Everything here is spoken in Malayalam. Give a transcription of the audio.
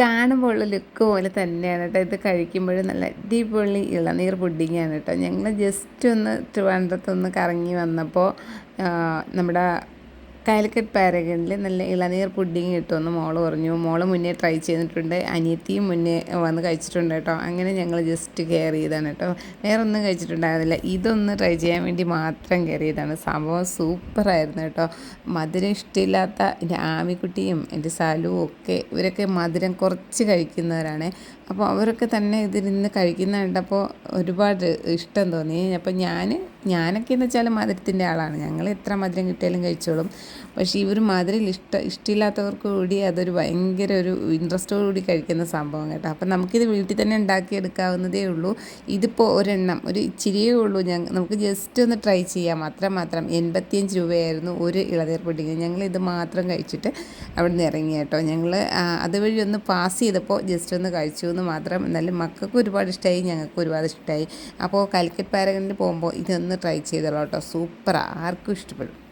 കാണുമ്പോൾ ഉള്ള ലുക്ക് പോലെ തന്നെയാണ് കേട്ടോ. ഇത് കഴിക്കുമ്പോഴും നല്ല അടിപൊളി ഇളനീർ പുഡിങ്ങാണ് കേട്ടോ. ഞങ്ങൾ ജസ്റ്റ് ഒന്ന് ട്രിവാൻഡ്രത്തൊന്ന് കറങ്ങി വന്നപ്പോൾ നമ്മുടെ കാലിക്കറ്റ് പാരഗണിൽ നല്ല ഇളനീർ പുഡിങ് കിട്ടുമെന്ന് മോൾ പറഞ്ഞു. മോൾ മുന്നേ ട്രൈ ചെയ്തിട്ടുണ്ട്. അനിയത്തിയും മുന്നേ വന്ന് കഴിച്ചിട്ടുണ്ട് കേട്ടോ. അങ്ങനെ ഞങ്ങൾ ജസ്റ്റ് കെയർ ചെയ്താണ് കേട്ടോ. വേറെ ഒന്നും കഴിച്ചിട്ടുണ്ടായിരുന്നില്ല. ഇതൊന്ന് ട്രൈ ചെയ്യാൻ വേണ്ടി മാത്രം കെയർ ചെയ്താണ് സംഭവം സൂപ്പറായിരുന്നു കേട്ടോ. മധുരം ഇഷ്ടമില്ലാത്ത എന്റെ ആമിക്കുട്ടിയും എന്റെ സാലുവും ഒക്കെ ഇവരൊക്കെ മധുരം കുറച്ച് കഴിക്കുന്നവരാണ്. അപ്പോൾ അവരൊക്കെ തന്നെ ഇതിരുന്ന് കഴിക്കുന്ന കണ്ടപ്പോൾ ഒരുപാട് ഇഷ്ടം തോന്നി. അപ്പോൾ ഞാൻ ഞാനൊക്കെ എന്ന് വെച്ചാൽ മധുരത്തിന്റെ ആളാണ്. ഞങ്ങൾ എത്ര മധുരം കിട്ടിയാലും കഴിച്ചോളും. പക്ഷേ ഇവർ മധുരം ഇഷ്ട ഇഷ്ടമില്ലാത്തവർക്ക് കൂടി അതൊരു ഭയങ്കര ഒരു ഇൻട്രസ്റ്റോടു കൂടി കഴിക്കുന്ന സംഭവം കേട്ടോ. അപ്പം നമുക്കിത് വീട്ടിൽ തന്നെ ഉണ്ടാക്കിയെടുക്കാവുന്നതേ ഉള്ളൂ. ഇതിപ്പോൾ ഒരെണ്ണം ഒരു ഇച്ചിരിയേ ഉള്ളൂ. ഞങ്ങൾ നമുക്ക് ജസ്റ്റ് ഒന്ന് ട്രൈ ചെയ്യാം. അത്ര മാത്രം എൺപത്തിയഞ്ച് രൂപയായിരുന്നു ഒരു ഇളനീർ പുഡിങ്. ഞങ്ങൾ ഇത് മാത്രം കഴിച്ചിട്ട് അവിടെ നിന്ന് ഇറങ്ങി കേട്ടോ. ഞങ്ങൾ അതുവഴി ഒന്ന് പാസ് ചെയ്തപ്പോൾ ജസ്റ്റ് ഒന്ന് കഴിച്ചു എന്ന് മാത്രം. എന്നാലും മക്കൾക്ക് ഒരുപാട് ഇഷ്ടമായി ഞങ്ങൾക്ക് ഒരുപാട് ഇഷ്ടമായി അപ്പോൾ കാലിക്കറ്റ് പാരഗണിൽ പോകുമ്പോൾ ഇതൊന്ന് ട്രൈ ചെയ്തോളൂ കേട്ടോ. സൂപ്പറാണ് ആർക്കും ഇഷ്ടപ്പെടും.